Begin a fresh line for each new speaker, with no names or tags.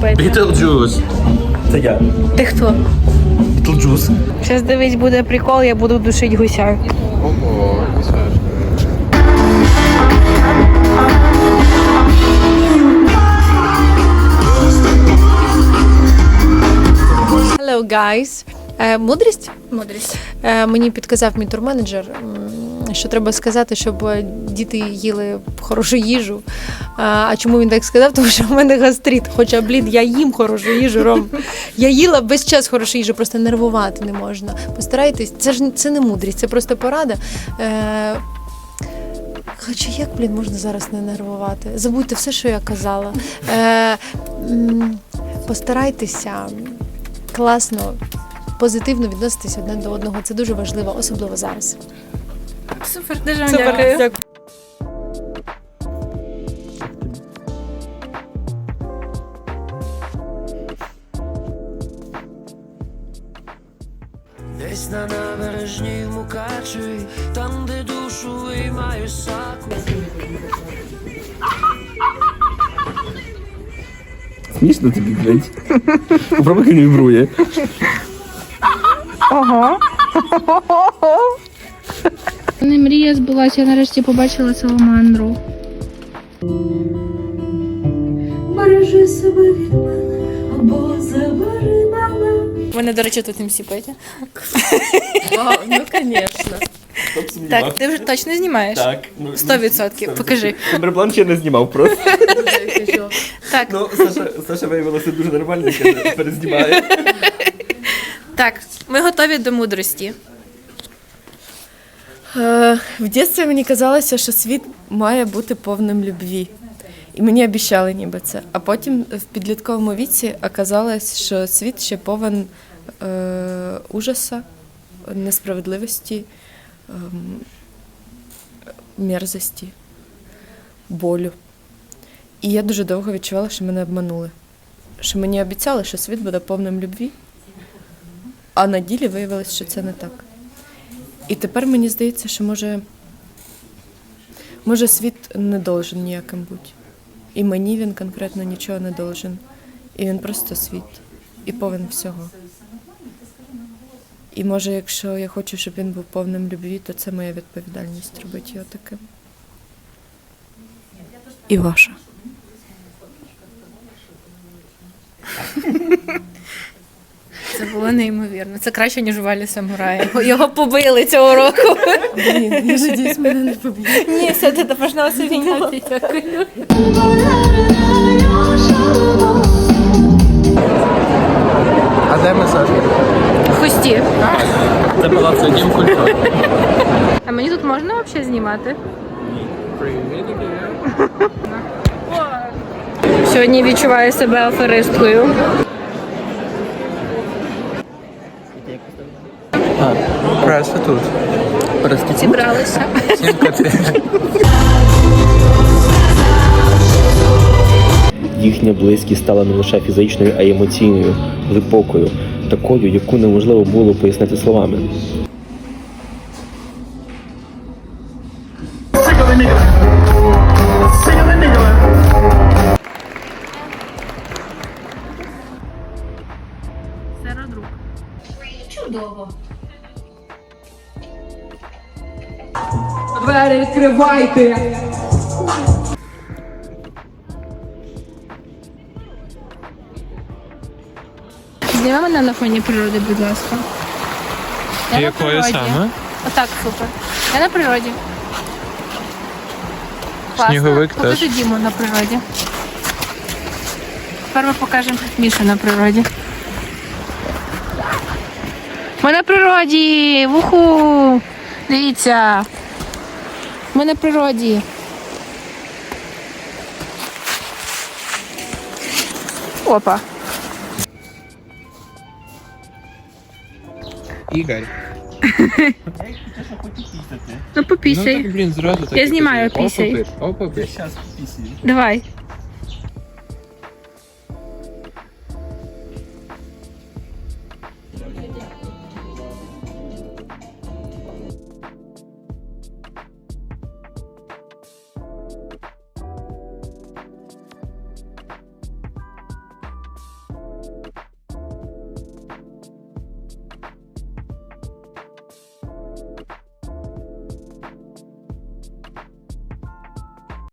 купити.
Бітлджус. Це я.
Ти хто?
Бітлджус.
Зараз дивись, буде прикол, я буду душити гуся.
Ого,
Hello, guys. Е, мудрість?
Мудрість.
Е, мені підказав мій турменеджер, що треба сказати, щоб е, діти їли хорошу їжу. А, а чому він так сказав? Тому що в мене гастрит. Хоча, блін, я їм хорошу їжу, Ром. Я їла весь час хорошу їжу, просто нервувати не можна. Постарайтесь, це ж це не мудрість, це просто порада. Е, Хоча як, блін, можна зараз не нервувати? Забудьте все, що я казала. Е, постарайтеся класно, позитивно відноситись одне до одного. Це дуже важливо, особливо зараз.
Супер, дуже вам дякую.
Десь на набережній Мукачеві, там, де душу виймаю саку.
Смішно тобі, блядь. Попробуй як він вібрує.
Не мрія збулася, я нарешті побачила саламандру.
Бережи себе від мене, або забери мене.
Вони, до речі, тут всі петя.
Ну, звісно.
Так, ти вже точно знімаєш?
Так. ну,
Сто відсотків. Покажи.
Камерплан ще не знімав просто.
Так,
Ну, Саша, Саша виявилося дуже нормально, каже, перезнімає.
Так, ми готові до мудрості.
Е, В дитинстві мені казалося, що світ має бути повним любві. І мені обіцяли ніби це. А потім в підлітковому віці оказалось, що світ ще повен е, ужаса, несправедливості, ем, мерзості, болю. І я дуже довго відчувала, що мене обманули. Що мені обіцяли, що світ буде повним любві, а на ділі виявилось, що це не так. І тепер мені здається, що може, може світ не должен ніяким бути. І мені він конкретно нічого не должен. І він просто світ. І повен всього. І може, якщо я хочу, щоб він був повним любві, то це моя відповідальність робити його таким. І ваша.
Це було неймовірно. Це краще, ніж валі самурая. Його- Його побили цього року.
Блін, я надіюсь, мене не поб'ють.
Ні, все, ти допомогла собі. Дякую.
А де ми Саша?
В хусті.
Це була це дім культури.
А мені тут можна взагалі знімати? Сьогодні відчуваю себе аферисткою.
Преса тут.
Зібралися.
Їхня близькість стала не лише фізичною, а й емоційною, глибокою, такою, яку неможливо було пояснити словами.
Двері відкривайте.
Зніми мене на фоні природи, будь ласка. Я
Якої саме?
Отак, супер. Я на природі. Класно.
Сніговик
Покажи
теж.
Діму на природі. Тепер ми покажемо Мішу на природі. Ми на природі! Вуху! Дивіться! Ми на природі. Опа.
Ігор.
Ну попісяй.
блін, зразу
Я знімаю, пісяй.
Опа,
Давай.